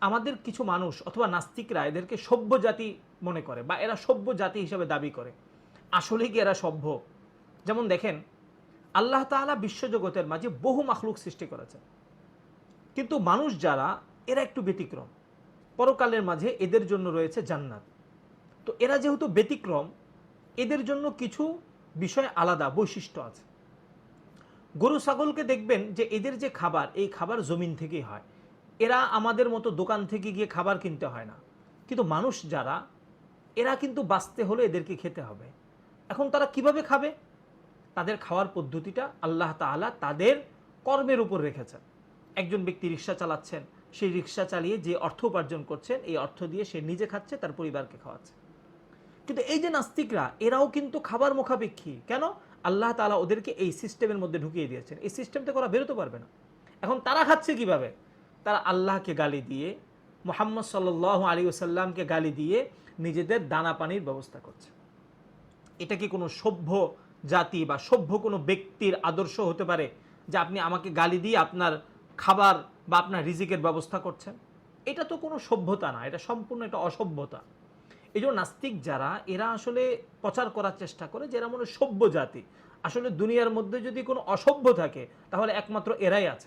আমাদের কিছু মানুষ অথবা নাস্তিকরা এদেরকে সভ্য জাতি মনে করে বা এরা সভ্য জাতি হিসেবে দাবি করে। আসলে কি এরা সভ্য? যেমন দেখেন, আল্লাহ তাআলা বিশ্বজগতের মাঝে বহু মাখলুক সৃষ্টি করেছেন। কিন্তু মানুষ যারা, এরা একটু ব্যতিক্রম। পরকালের মাঝে এদের জন্য রয়েছে জান্নাত। তো এরা যেহেতু ব্যতিক্রম, এদের জন্য কিছু বিষয় আলাদা, বৈশিষ্ট্য আছে। গরু, ছাগলকে দেখবেন যে এদের যে খাবার, এই খাবার জমিন থেকেই হয়। এরা আমাদের মতো দোকান থেকে গিয়ে খাবার কিনতে হয় না। কিন্তু মানুষ যারা, এরা কিন্তু বাঁচতে হলে এদেরকে খেতে হবে। এখন তারা কীভাবে খাবে? তাদের খাওয়ার পদ্ধতিটা আল্লাহ তাআলা তাদের কর্মের উপর রেখেছেন। একজন ব্যক্তি রিক্সা চালাচ্ছেন সেই রিক্সা চালিয়ে যে অর্থ উপার্জন করছেন, এই অর্থ দিয়ে সে নিজে খাচ্ছে, তার পরিবারকে খাওয়াচ্ছে। কিন্তু এই যে নাস্তিকরা, এরাও কিন্তু খাবার মুখাপেক্ষী। কেন? আল্লাহ তাআলা ওদেরকে এই সিস্টেমের মধ্যে ঢুকিয়ে দিয়েছেন। এই সিস্টেম থেকে ওরা বেরোতে পারবে না। এখন তারা খাচ্ছে কীভাবে? তারা আল্লাহকে গালি দিয়ে, মোহাম্মদ সাল্লাহ আলী ওসাল্লামকে গালি দিয়ে নিজেদের দানা পানির ব্যবস্থা করছে। এটা কি কোনো সভ্য জাতি বা সভ্য কোনো ব্যক্তির আদর্শ হতে পারে যে আপনি আমাকে গালি দিয়ে আপনার খাবার বা আপনার রিজিকের ব্যবস্থা করছেন? এটা তো কোনো সভ্যতা না, এটা সম্পূর্ণ একটা অসভ্যতা। এই জন্য নাস্তিক যারা, এরা আসলে প্রচার করার চেষ্টা করে যে এরা মনে সভ্য জাতি। আসলে দুনিয়ার মধ্যে যদি কোনো অসভ্য থাকে, তাহলে একমাত্র এরাই আছে।